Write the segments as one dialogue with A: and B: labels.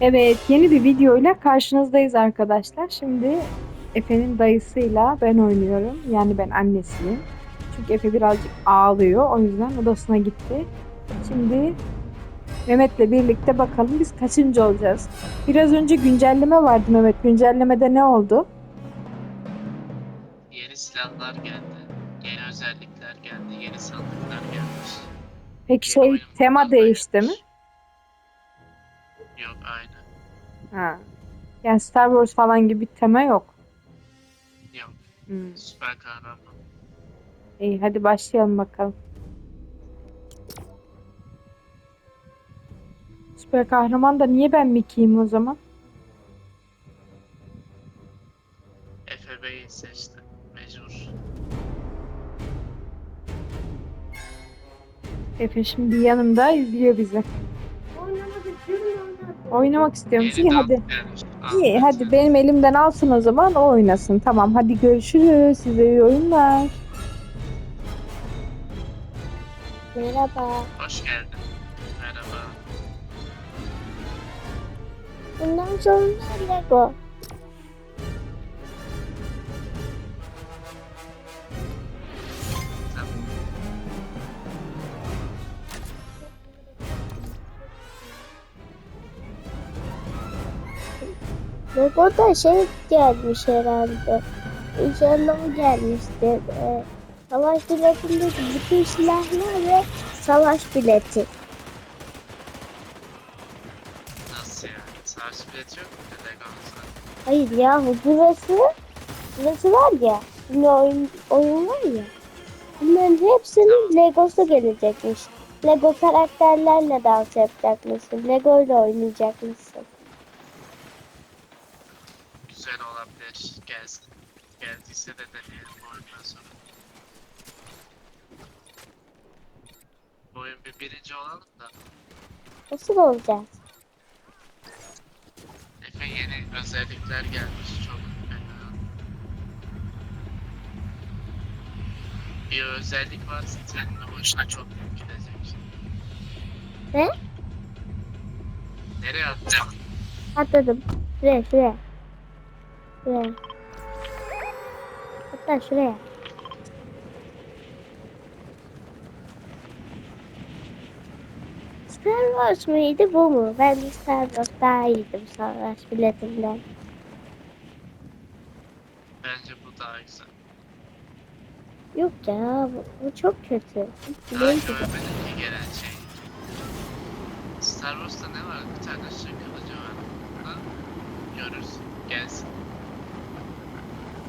A: Evet, yeni bir videoyla karşınızdayız arkadaşlar. Şimdi Efe'nin dayısıyla ben oynuyorum. Yani ben annesiyim. Çünkü Efe birazcık ağlıyor. O yüzden odasına gitti. Şimdi Mehmet'le birlikte bakalım biz kaçıncı olacağız. Biraz önce güncelleme vardı Mehmet. Güncellemede ne oldu?
B: Yeni silahlar geldi. Yeni özellikler geldi. Yeni sandıklar gelmiş.
A: Peki
B: Yeni
A: şey tema değişti mi?
B: Yok aynı.
A: Ha. Yani Star Wars falan gibi bir tema yok.
B: Yok.
A: Hmm.
B: Süper kahraman.
A: İyi hadi başlayalım bakalım. Süper kahraman da niye ben Mickey'im o zaman?
B: Efe Bey'i seçti. Mecbur.
A: Efe şimdi yanımda izliyor bizi. Oynamak istiyor musun? İyi hadi. İyi hadi benim elimden alsın o zaman o oynasın. Tamam hadi görüşürüz. Size iyi oyunlar.
C: Merhaba.
B: Hoş geldin. Merhaba.
C: Bundan sonra Lego. Lego'da şey gelmiş herhalde. İnşallah o gelmiştir. Ee, savaş biletindeki bütün silahlar ve savaş bileti.
B: Nasıl yani? Savaş bileti yok mu? Lego'muzda?
C: Hayır yahu burası, burası var ya. Şimdi oyun, oyun var ya. Bunların hepsinin Legosu gelecekmiş. Lego karakterlerle dans yapacakmışsın. Lego ile oynayacakmışsın.
B: Güzel olabilir. Gelsin. Geldiyse de deneyelim bu oyundan sonra. Bu oyun bir birinci olalım da.
C: Nasıl olacak?
B: Efe yeni özellikler gelmiş. Çok fena. Bir özellik var. Senin başına çok büyük gidecek.
C: Ne?
B: Nereye atacağım?
C: Atladım. Şuraya şuraya. Şuraya. Hatta şuraya. Star Wars mıydı bu mu? Ben Star Wars daha iyiydim savaş biletinden.
B: Bence bu daha güzel.
C: Yok ya bu, bu çok kötü.
B: Daha görmedim ki gelen şey. Star Wars'ta ne var? Bir tane ışık kılıcı var. Bunu görürsün. Gelsin.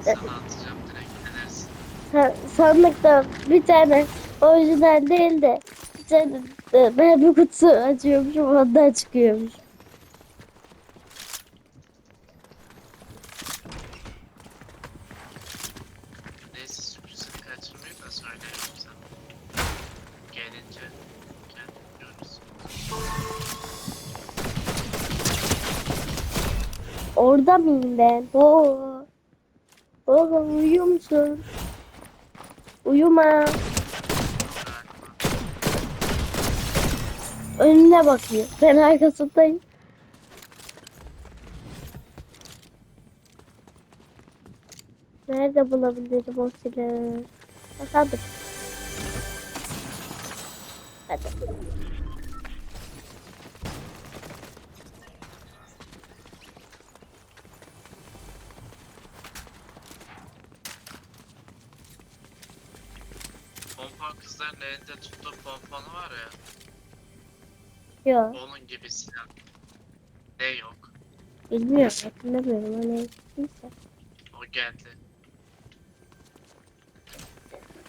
B: Sana atacağım direkt. Ne dersin?
C: Sa- sandıkta bir tane orijinal değil de bir tane ben bir kutusu açıyormuşum ondan çıkıyormuş.
B: Neyse sürprizini kaçırmayayım da söyleyeyim sana. Gelince kendin görürsün.
C: Orada mıyım ben? Oo. Baba uyuyor musun? Uyuma. Önüne bakıyor. Ben arkasındayım. Nerede bulabilirim o silahı? Bakalım. Hadi.
B: Kızların elinde tuttuğu pompalı var ya.
C: Yok.
B: Onun gibi silah. Ne yok.
C: Bilmiyorum. Hatırlamıyorum. O neyse.
B: O geldi.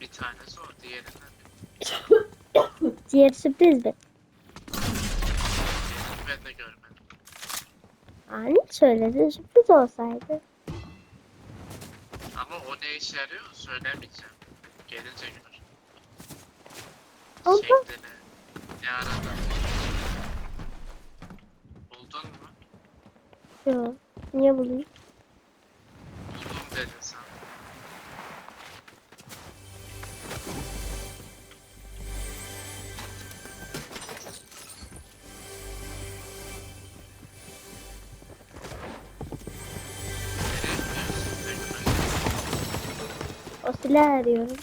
B: Bir tanesi o diğerinden.
C: Diğer sürpriz mi?
B: Diğerini ben de görmedim.
C: Ani söyledin sürpriz olsaydı.
B: Ama o ne işe yarıyor söylemeyeceğim. Gelince gör. Oldu. Buldun mu?
C: Yok. Niye bulayım?
B: Buldum dedin sen.
C: Silah arıyorum.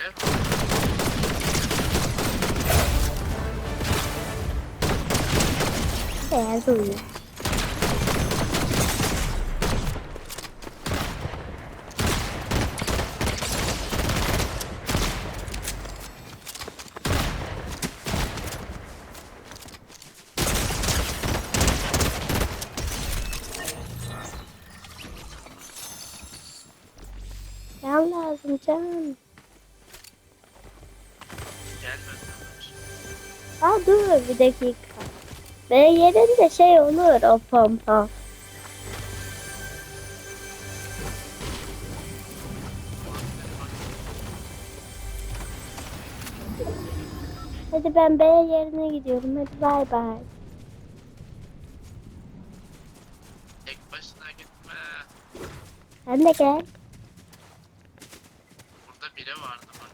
B: Mi?
C: Beyaz uyuyor. Can lazım can. Dur bir dakika. B yerinde şey olur o pompa. Hadi ben B yerine gidiyorum. Hadi bay bay.
B: Tek başına gitme.
C: Sen de gel.
B: Burada biri vardı bak.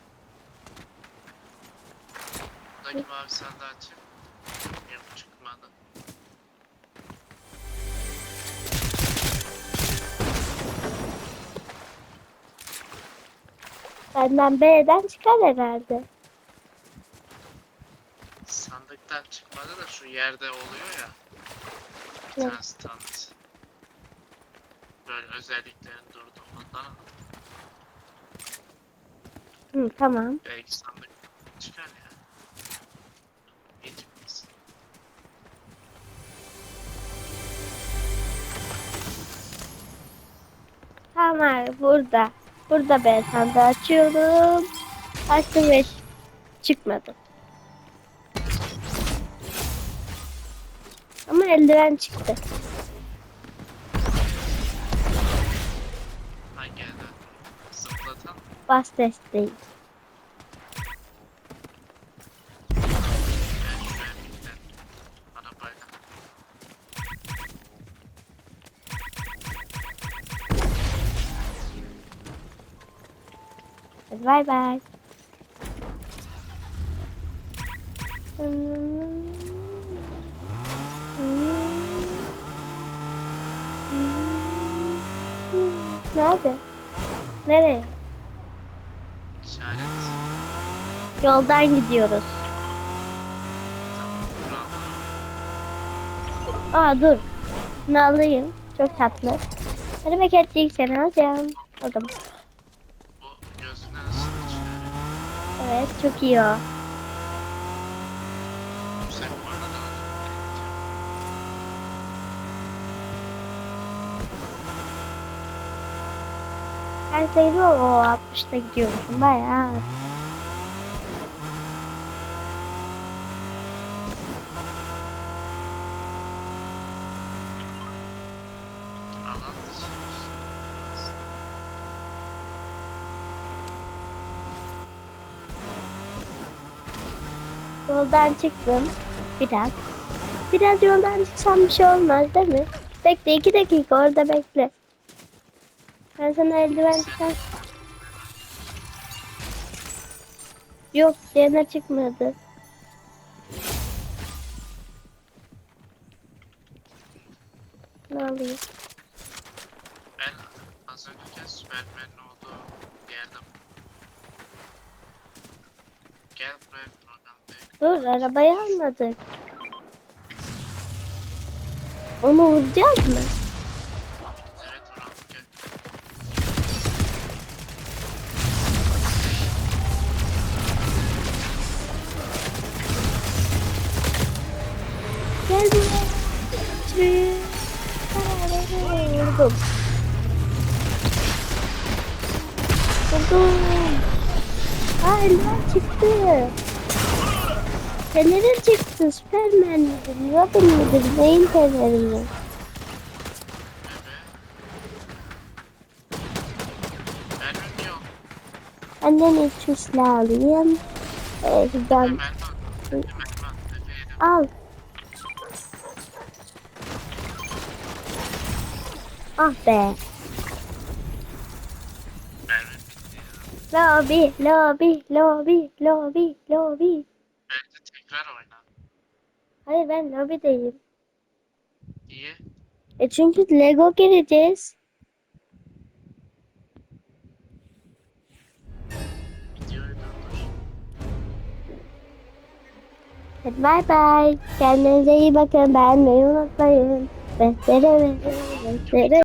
B: Buradaki mavi sandığı açayım. Yok çıkmadı.
C: Benden B'den çıkar herhalde.
B: Sandıktan çıkmadı da şu yerde oluyor ya. Bir
C: Ne?
B: tane stand. Böyle özelliklerin durduğundan
C: Hı, tamam.
B: belki sandık çıkar ya.
C: Tamam burada. Burada B sandığı açıyorum. Açtım ve çıkmadı. Ama eldiven çıktı.
B: Hangi elden? Zıplatan
C: Bas desteği. Bay bay. Nerede? Nereye?
B: İşaret.
C: Yoldan gidiyoruz. Aa dur. Bunu alayım. Çok tatlı. Hadi paketçiyim seni alacağım. Aldım.
B: Çıkarıyor.
C: Evet çok iyi o.
B: Yüksek bu arada da deneyeceğim.
C: Ben sayılı Yoldan çıktım. Biraz. Biraz yoldan çıksam bir şey olmaz değil mi? Bekle iki dakika orada bekle. Ben sana eldiven çıkar. Yok yana çıkmadı. Ne alayım?
B: Ben az önceki Superman'in olduğu yerde Gel buraya.
C: Dur arabayı almadık. Onu vuracağız mı?
B: Gel.
C: Buraya. Vurdum. Vurdum. Aa eldiven çıktı. Fenerin çıktı. Süpermen midir? Robin midir? Neyin feneri mi? Benden ilk silahı alayım. Ee,
B: de
C: al. Ah be. Lobby, lobby, lobby, lobby, lobby. Hayır ben lobideyim.
B: Niye?
C: E çünkü Lego gireceğiz. Hadi bay bay. Kendinize iyi bakın. Beğenmeyi unutmayın. Bestere ve bestere.